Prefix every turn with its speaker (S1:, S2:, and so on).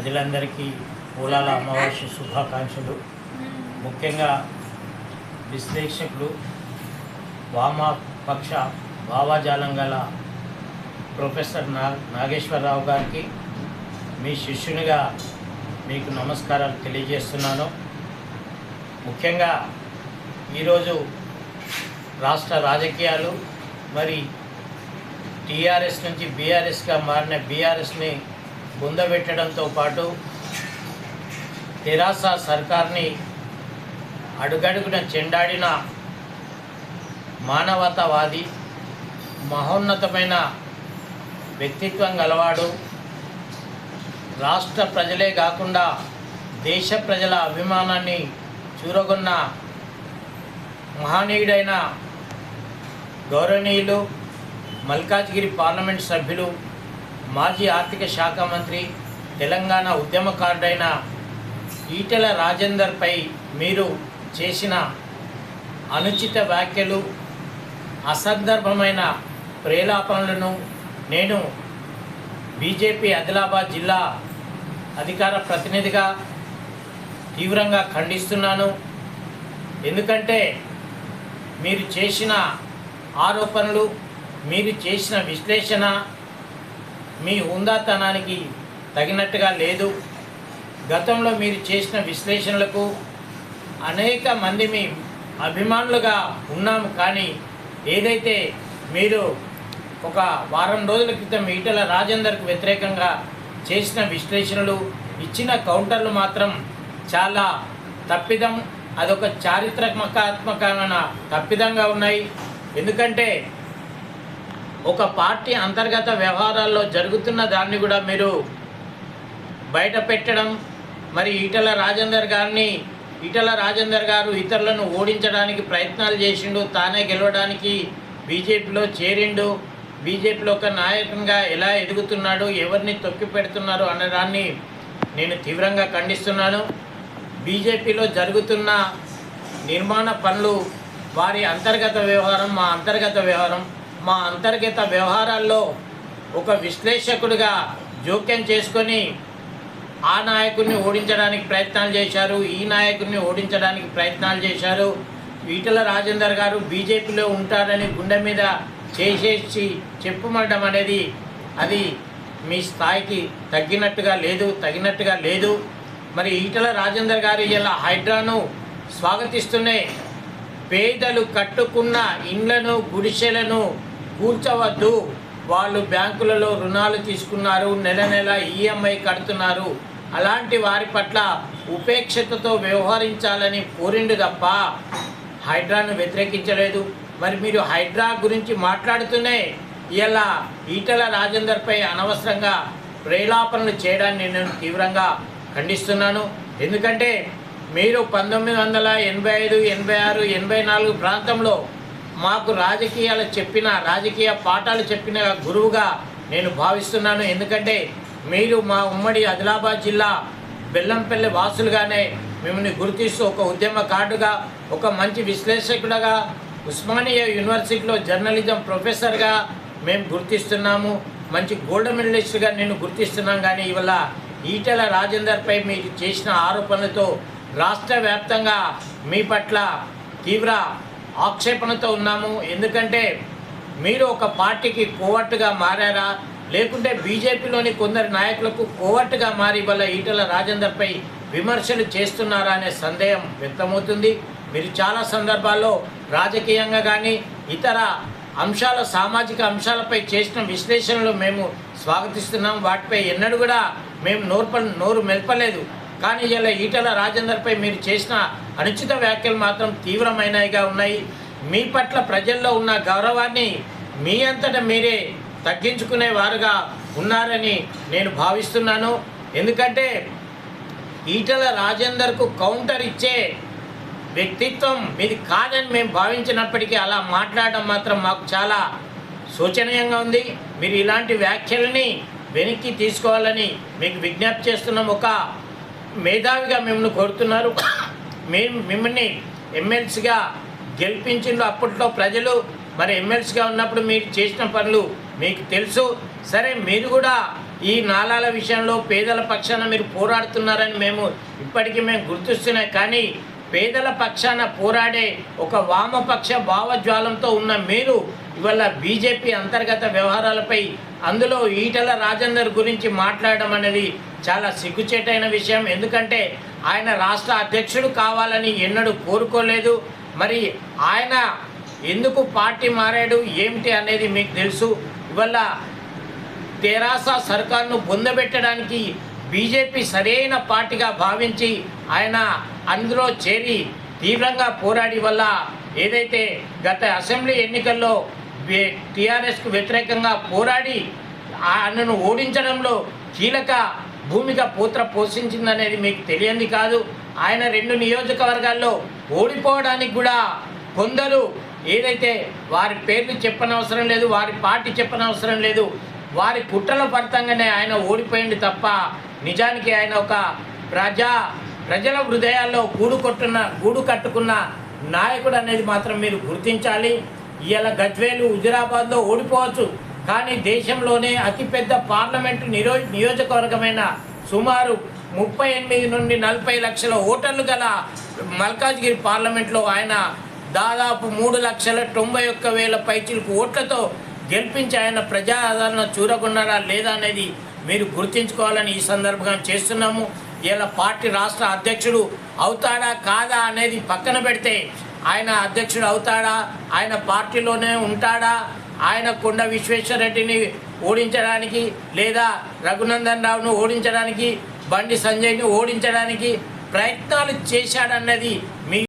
S1: ప్రజలందరికీ పూలాల అమావాస్య శుభాకాంక్షలు. ముఖ్యంగా విశ్లేషకులు వామపక్ష భావాజాలం గల ప్రొఫెసర్ నా నాగేశ్వరరావు గారికి మీ శిష్యునిగా మీకు నమస్కారాలు తెలియజేస్తున్నాను. ముఖ్యంగా ఈరోజు రాష్ట్ర రాజకీయాలు మరి టీఆర్ఎస్ నుంచి బీఆర్ఎస్గా మారిన బీఆర్ఎస్ని బుందబెట్టడంతో పాటు తెరాస సర్కార్ని అడుగడుగున చెండాడిన మానవతావాది మహోన్నతమైన వ్యక్తిత్వం గలవాడు రాష్ట్ర ప్రజలే కాకుండా దేశ ప్రజల అభిమానాన్ని చూరగొన్న మహనీయుడైన గౌరవనీయులు మల్కాజ్గిరి పార్లమెంట్ సభ్యులు మాజీ ఆర్థిక శాఖ మంత్రి తెలంగాణ ఉద్యమకారుడైన ఈటెల రాజేందర్పై మీరు చేసిన అనుచిత వ్యాఖ్యలు అసందర్భమైన ప్రేలాపనలను నేను బీజేపీ ఆదిలాబాద్ జిల్లా అధికార ప్రతినిధిగా తీవ్రంగా ఖండిస్తున్నాను. ఎందుకంటే మీరు చేసిన ఆరోపణలు మీరు చేసిన విశ్లేషణ మీ హుందాతనానికి తగినట్టుగా లేదు. గతంలో మీరు చేసిన విశ్లేషణలకు అనేక మంది మీ అభిమానులుగా ఉన్నాము కానీ ఏదైతే మీరు ఒక వారం రోజుల క్రితం ఈటల రాజేందర్కు వ్యతిరేకంగా చేసిన విశ్లేషణలు ఇచ్చిన కౌంటర్లు మాత్రం చాలా తప్పిదం అదొక చారిత్రాత్మకాత్మకమైన తప్పిదంగా ఉన్నాయి. ఎందుకంటే ఒక పార్టీ అంతర్గత వ్యవహారాల్లో జరుగుతున్న దాన్ని కూడా మీరు బయట పెట్టడం మరి ఈటల రాజేందర్ గారిని ఈటల రాజేందర్ గారు ఇతరులను ఓడించడానికి ప్రయత్నాలు చేసిండు తానే గెలవడానికి బీజేపీలో చేరిండు బీజేపీలో ఒక నాయకునిగా ఎలా ఎదుగుతున్నాడు ఎవరిని తొక్కి పెడుతున్నారు అన్నదాన్ని నేను తీవ్రంగా ఖండిస్తున్నాను. బీజేపీలో జరుగుతున్న నిర్మాణ పనులు వారి అంతర్గత వ్యవహారం మా అంతర్గత వ్యవహారం మా అంతర్గత వ్యవహారాల్లో ఒక విశ్లేషకుడిగా జోక్యం చేసుకొని ఆ నాయకుడిని ఓడించడానికి ప్రయత్నాలు చేశారు ఈ నాయకుడిని ఓడించడానికి ప్రయత్నాలు చేశారు. ఈటల రాజేందర్ గారు బీజేపీలో ఉంటారని గుండె మీద చేసేసి చెప్పుమనడం అనేది అది మీ స్థాయికి తగ్గినట్టుగా లేదు తగినట్టుగా లేదు. మరి ఈటల రాజేందర్ గారు ఇలా హైడ్రాను స్వాగతిస్తూనే పేదలు కట్టుకున్న ఇండ్లను గుడిసెలను కూల్చవద్దు. వాళ్ళు బ్యాంకులలో రుణాలు తీసుకున్నారు నెల నెల ఈఎంఐ కడుతున్నారు. అలాంటి వారి పట్ల ఉపేక్షతతో వ్యవహరించాలని కోరిండు తప్ప హైడ్రాను వ్యతిరేకించలేదు. మరి మీరు హైడ్రా గురించి మాట్లాడుతూనే ఇలా ఈటల రాజేందర్పై అనవసరంగా ప్రేలాపనలు చేయడాన్ని నేను తీవ్రంగా ఖండిస్తున్నాను. ఎందుకంటే మీరు పంతొమ్మిది వందల ఎనభై ఐదు ఎనభై ఆరు ఎనభై నాలుగు ప్రాంతంలో మాకు రాజకీయాలు చెప్పిన రాజకీయ పాఠాలు చెప్పిన గురువుగా నేను భావిస్తున్నాను. ఎందుకంటే మీరు మా ఉమ్మడి ఆదిలాబాద్ జిల్లా బెల్లంపల్లి వాసులుగానే మిమ్మల్ని గుర్తిస్తూ ఒక ఉద్యమ కార్డుగా ఒక మంచి విశ్లేషకుడుగా ఉస్మానియా యూనివర్సిటీలో జర్నలిజం ప్రొఫెసర్గా మేము గుర్తిస్తున్నాము. మంచి గోల్డ్ మెడలిస్ట్గా నేను గుర్తిస్తున్నాం కానీ ఇవాళ ఈటెల రాజేందర్పై మీరు చేసిన ఆరోపణలతో రాష్ట్ర వ్యాప్తంగా మీ పట్ల తీవ్ర ఆక్షేపణతో ఉన్నాము. ఎందుకంటే మీరు ఒక పార్టీకి కోవట్టుగా మారారా? లేకుంటే బీజేపీలోని కొందరు నాయకులకు కోవట్టుగా మారి వల్ల ఈటల రాజేందర్పై విమర్శలు చేస్తున్నారా అనే సందేహం వ్యక్తమవుతుంది. మీరు చాలా సందర్భాల్లో రాజకీయంగా కానీ ఇతర అంశాల సామాజిక అంశాలపై చేసిన విశ్లేషణలు మేము స్వాగతిస్తున్నాం. వాటిపై ఎన్నడూ కూడా మేము నోర్ప నోరు మెల్పలేదు. కానీ ఇలా ఈటల రాజేందర్పై మీరు చేసిన అనుచిత వ్యాఖ్యలు మాత్రం తీవ్రమైనవిగా ఉన్నాయి. మీ పట్ల ప్రజల్లో ఉన్న గౌరవాన్ని మీ అంతటా మీరే తగ్గించుకునే వారుగా ఉన్నారని నేను భావిస్తున్నాను. ఎందుకంటే ఈటల రాజేందర్కు కౌంటర్ ఇచ్చే వ్యక్తిత్వం మీది కాదని మేము భావించినప్పటికీ అలా మాట్లాడడం మాత్రం మాకు చాలా శోచనీయంగా ఉంది. మీరు ఇలాంటి వ్యాఖ్యలని వెనక్కి తీసుకోవాలని మీకు విజ్ఞప్తి చేస్తున్నాం. ఒక మేధావిగా మిమ్మల్ని కోరుతున్నారు. మేము మిమ్మల్ని ఎమ్మెల్సీగా గెలిపించిండ్రు అప్పట్లో ప్రజలు. మరి ఎమ్మెల్సీగా ఉన్నప్పుడు మీరు చేసిన పనులు మీకు తెలుసు. సరే మీరు కూడా ఈ నాలాల విషయంలో పేదల పక్షాన మీరు పోరాడుతున్నారని మేము ఇప్పటికీ మేము గుర్తిస్తున్నాం. కానీ పేదల పక్షాన పోరాడే ఒక వామపక్ష భావజ్వాలంతో ఉన్న మీరు ఇవాళ బీజేపీ అంతర్గత వ్యవహారాలపై అందులో ఈటల రాజేందర్ గురించి మాట్లాడడం అనేది చాలా సిగ్గుచేటైన విషయం. ఎందుకంటే ఆయన రాష్ట్ర అధ్యక్షుడు కావాలని ఎన్నడూ కోరుకోలేదు. మరి ఆయన ఎందుకు పార్టీ మారాడు? ఏమిటి అనేది మీకు తెలుసు. ఇవల్ల తెరాస సర్కార్ను పొందబెట్టడానికి బీజేపీ సరైన పార్టీగా భావించి ఆయన అందులో చేరి తీవ్రంగా పోరాడి వల్ల ఏదైతే గత అసెంబ్లీ ఎన్నికల్లో టీఆర్ఎస్కు వ్యతిరేకంగా పోరాడి ఆయనను ఓడించడంలో కీలక భూమిక పూత్ర పోషించిందనేది మీకు తెలియంది కాదు. ఆయన రెండు నియోజకవర్గాల్లో ఓడిపోవడానికి కూడా కొందరు ఏదైతే వారి పేర్లు చెప్పనవసరం లేదు వారి పార్టీ చెప్పనవసరం లేదు వారి కుట్రల ఫలితంగానే ఆయన ఓడిపోయింది తప్ప నిజానికి ఆయన ఒక ప్రజా ప్రజల హృదయాల్లో గూడు కొట్టున్న గూడు కట్టుకున్న నాయకుడు అనేది మాత్రం మీరు గుర్తించాలి. ఇవాళ గజ్వేలు హుజురాబాద్లో ఓడిపోవచ్చు. కానీ దేశంలోనే అతిపెద్ద పార్లమెంటు నిరో నియోజకవర్గమైన సుమారు ముప్పై ఎనిమిది నుండి నలభై లక్షల ఓటర్లు గల మల్కాజ్గిరి పార్లమెంట్లో ఆయన దాదాపు మూడు లక్షల తొంభై ఒక్క వేల పైచిలకు ఓట్లతో గెలిపించి ఆయన ప్రజాదరణ చూరగొన్నారా లేదా అనేది మీరు గుర్తించుకోవాలని ఈ సందర్భంగా చేస్తున్నాము. ఇలా పార్టీ రాష్ట్ర అధ్యక్షుడు అవుతాడా కాదా అనేది పక్కన పెడితే ఆయన అధ్యక్షుడు అవుతాడా ఆయన పార్టీలోనే ఉంటాడా ఆయన కొండ విశ్వేశ్వరరెడ్డిని ఓడించడానికి లేదా రఘునందన్ రావును ఓడించడానికి బండి సంజయ్ని ఓడించడానికి ప్రయత్నాలు చేశాడన్నది మీ